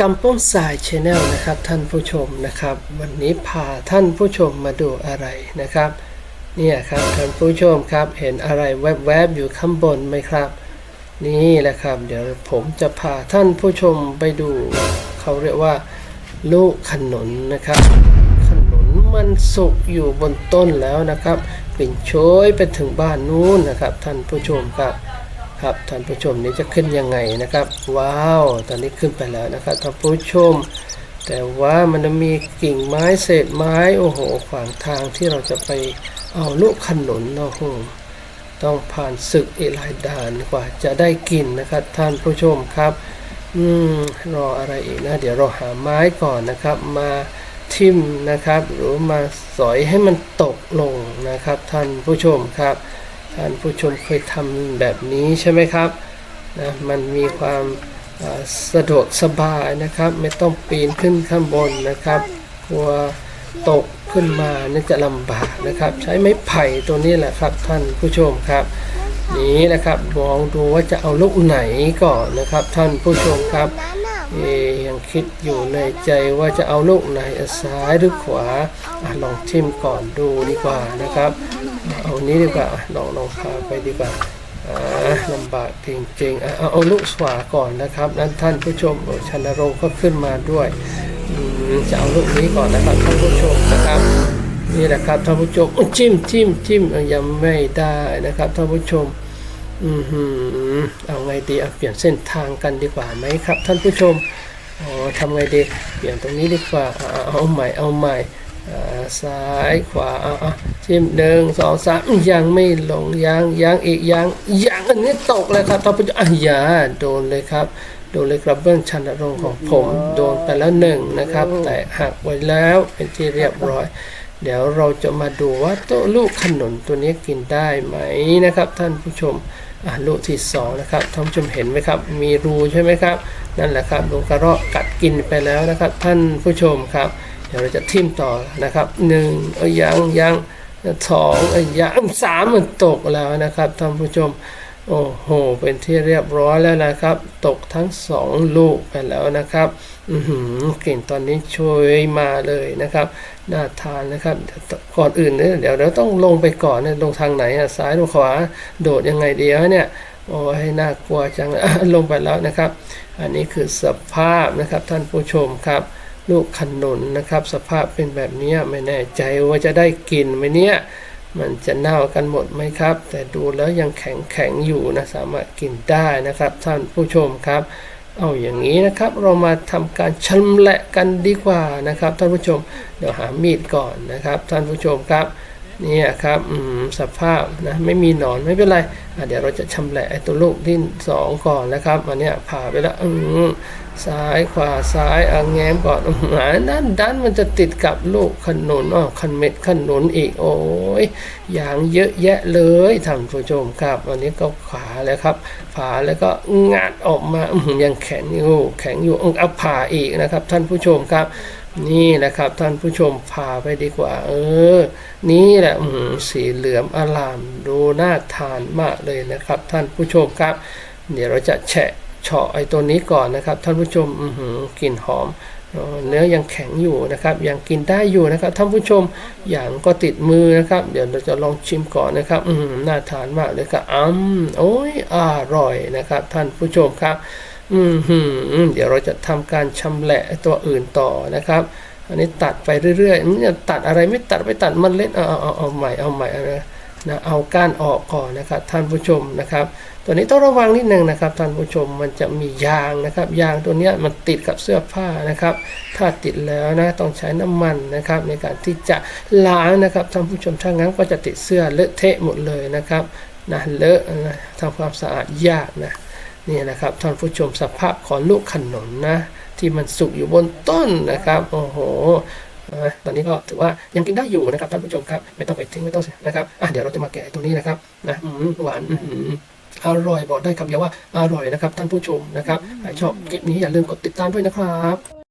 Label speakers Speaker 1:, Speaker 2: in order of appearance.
Speaker 1: กำป้องสายชแนลนะครับท่านผู้ชมนะครับ วันนี้พาท่านผู้ชมมาดูอะไรนะครับ เนี่ยครับท่านผู้ชมครับเห็นอะไรแวบๆอยู่ข้างบนไหมครับ นี่แหละครับ เดี๋ยวผมจะพาท่านผู้ชมไปดู เขาเรียกว่า ลูกขนุนนะครับ ขนุนมันสุกอยู่บนต้นแล้วนะครับกลิ่นโชยไปถึงบ้านนู้นนะครับ ท่านผู้ชมครับ ครับท่านผู้ชมนี่จะขึ้นยังไงนะครับ ว้าว ตอนนี้ขึ้นไปแล้วนะครับท่านผู้ชม แต่ว่ามันมีกิ่งไม้เศษไม้โอ้โหขวางทางที่เราจะไปเอาลูกขนุนเนาะโหต้องผ่านศึกอีหลายด่านกว่าจะได้กินนะครับท่านผู้ชมครับอืมรออะไรอีกนะ เดี๋ยวเราหาไม้ก่อนนะครับมาทิ่มนะครับ หรือมาสอยให้มันตกลงนะครับท่านผู้ชมครับ ท่านผู้ชมเคยทำแบบนี้ใช่ไหมครับนะมันมีความสะดวกสบายนะครับ ไม่ต้องปีนขึ้นข้างบนนะครับกลัวตกขึ้นมานี่จะลำบากนะครับ ใช้ไม้ไผ่ตัวนี้แหละครับท่านผู้ชมครับนี้นะครับมองดูว่าจะเอาลูกไหนก่อนนะครับ ท่านผู้ชมครับ เอยังคิดอยู่ในใจว่าจะเอาลูกไหนอะซ้ายหรือขวาอลองทิมก่อนดูดีกว่านะครับ เอานี้ดีกว่าลองลองพาไปดีกว่าลำบากจริงๆเอาเอาลูกขวาก่อนนะครับ นั้นท่านผู้ชมชันรงค์ก็ขึ้นมาด้วยจะเอาลูกนี้ก่อนนะครับท่านผู้ชมนะครับนี่แหละครับท่านผู้ชมจิ้มจิ้มจิ้มยังไม่ได้นะครับท่านผู้ชม อืมเอาไงดีเอาเปลี่ยนเส้นทางกันดีกว่าไหมครับ ท่านผู้ชมอ๋อทำไงดีเปลี่ยนตรงนี้ดีกว่าเอาใหม่เอาใหม่ซ้ายขวาอ๋อจิ้มหนึ่งสองสามยังไม่ลงยังยังอีกยังยังอันนี้ตกเลยครับท่านผู้ชมอะอย่าโดนเลยครับโดนเลยกระเบื้องชันรงของผมโดนไปแล้วหนึ่งนะครับ แต่หักไว้แล้วเป็นที่เรียบร้อย เดี๋ยวเราจะมาดูว่าตัวลูกขนุนตัวนี้กินได้ไหมนะครับ ท่านผู้ชม อะลูกที่สองนะครับท่านผู้ชมเห็นไหมครับ มีรูใช่ไหมครับ นั่นแหละครับลูกกระรอกกัดกินไปแล้วนะครับ ท่านผู้ชมครับ เดี๋ยวเราจะทิ่มต่อนะครับหนึ่งเอ้ยยังยังสองเอ้ยยังสามมันตกแล้วนะครับท่านผู้ชม โอ้โห เป็นที่เรียบร้อยแล้วนะครับ ตกทั้งสองลูกไปแล้วนะครับ อือหือกลิ่นตอนนี้ช่วยมาเลยนะครับ น่าทานนะครับ ก่อนอื่นเนี่ยเดี๋ยวเราต้องลงไปก่อนเนี่ยลงทางไหนอะ ซ้ายหรือขวา โดดยังไงเดียวเนี่ย โอ้ยน่ากลัวจัง ลงไปแล้วนะครับ อันนี้คือสภาพนะครับท่านผู้ชมครับ ลูกขนุนนะครับ สภาพเป็นแบบนี้ไม่แน่ใจว่าจะได้กินไหมเนี่ย มันจะเน่ากันหมดไหมครับ แต่ดูแล้วยังแข็งแข็งอยู่นะสามารถกินได้นะครับ ท่านผู้ชมครับ เอาอย่างนี้นะครับ เรามาทำการชำแหละกันดีกว่านะครับ ท่านผู้ชมเดี๋ยวหามีดก่อนนะครับ ท่านผู้ชมครับ นี่ครับสภาพนะไม่มีหนอนไม่เป็นไรเดี๋ยวเราจะชำแหละตัวลูกที่สองก่อนนะครับอันเนี้ยผ่าไปแล้วซ้ายขวาซ้ายอะแง้มก่อนอื้อหือด้านด้านมันจะติดกับลูกขนุนอ๋อขันเม็ดขนุนอีกโอ้ยอย่างเยอะแยะเลยท่านผู้ชมครับอันนี้ก็ขวาแล้วครับผ่าแล้วก็งัดออกมาอยังแข็งอยู่แข็งอยู่เอาผ่าอีกนะครับ ท่านผู้ชมครับ นี่แหละครับท่านผู้ชมพาไปดีกว่า เออ นี่แหละสีเหลืองอลามดูน่าทานมากเลยนะครับ ท่านผู้ชมครับ เดี๋ยวเราจะแฉะเฉาะไอ้ตัวนี้ก่อนนะครับ ท่านผู้ชมอือหือกลิ่นหอมเนื้อยังแข็งอยู่นะครับยังกินได้อยู่นะครับท่านผู้ชมอย่างก็ติดมือนะครับ เดี๋ยวเราจะลองชิมก่อนนะครับอือหือน่าทานมากเลยครับอืมโอ้ยอร่อยนะครับ ท่านผู้ชมครับ อืมหืมเดี๋ยวเราจะทำการชำแหละตัวอื่นต่อนะครับ อันนี้ตัดไปเรื่อยๆมันจะตัดอะไรไม่ตัดไปตัดมันเล็ดเอาเอาเอาใหม่เอาใหม่เอานะนะเอาก้านออกก่อนนะครับท่านผู้ชมนะครับ ตัวนี้ต้องระวังนิดนึงนะครับท่านผู้ชมมันจะมียางนะครับ ยางตัวนี้มันติดกับเสื้อผ้านะครับ ถ้าติดแล้วนะต้องใช้น้ำมันนะครับ ในการที่จะล้างนะครับท่านผู้ชมถ้างั้นก็จะติดเสื้อเลอะเทะหมดเลยนะครับนะเลอะนะทำความสะอาดยากนะ นี่นะครับท่านผู้ชมสภาพของลูกขนุนนะที่มันสุกอยู่บนต้นนะครับโอ้โหตอนนี้ก็ถือว่ายังกินได้อยู่นะครับท่านผู้ชมครับไม่ต้องไปทิ้งไม่ต้องเสียนะครับอะเดี๋ยวเราจะมาแกะตัวนี้นะครับนะหวานอืมอร่อยบอกได้คำเดียวว่าอร่อยนะครับท่านผู้ชมนะครับใครชอบคลิปนี้อย่าลืมกดติดตามด้วยนะครับ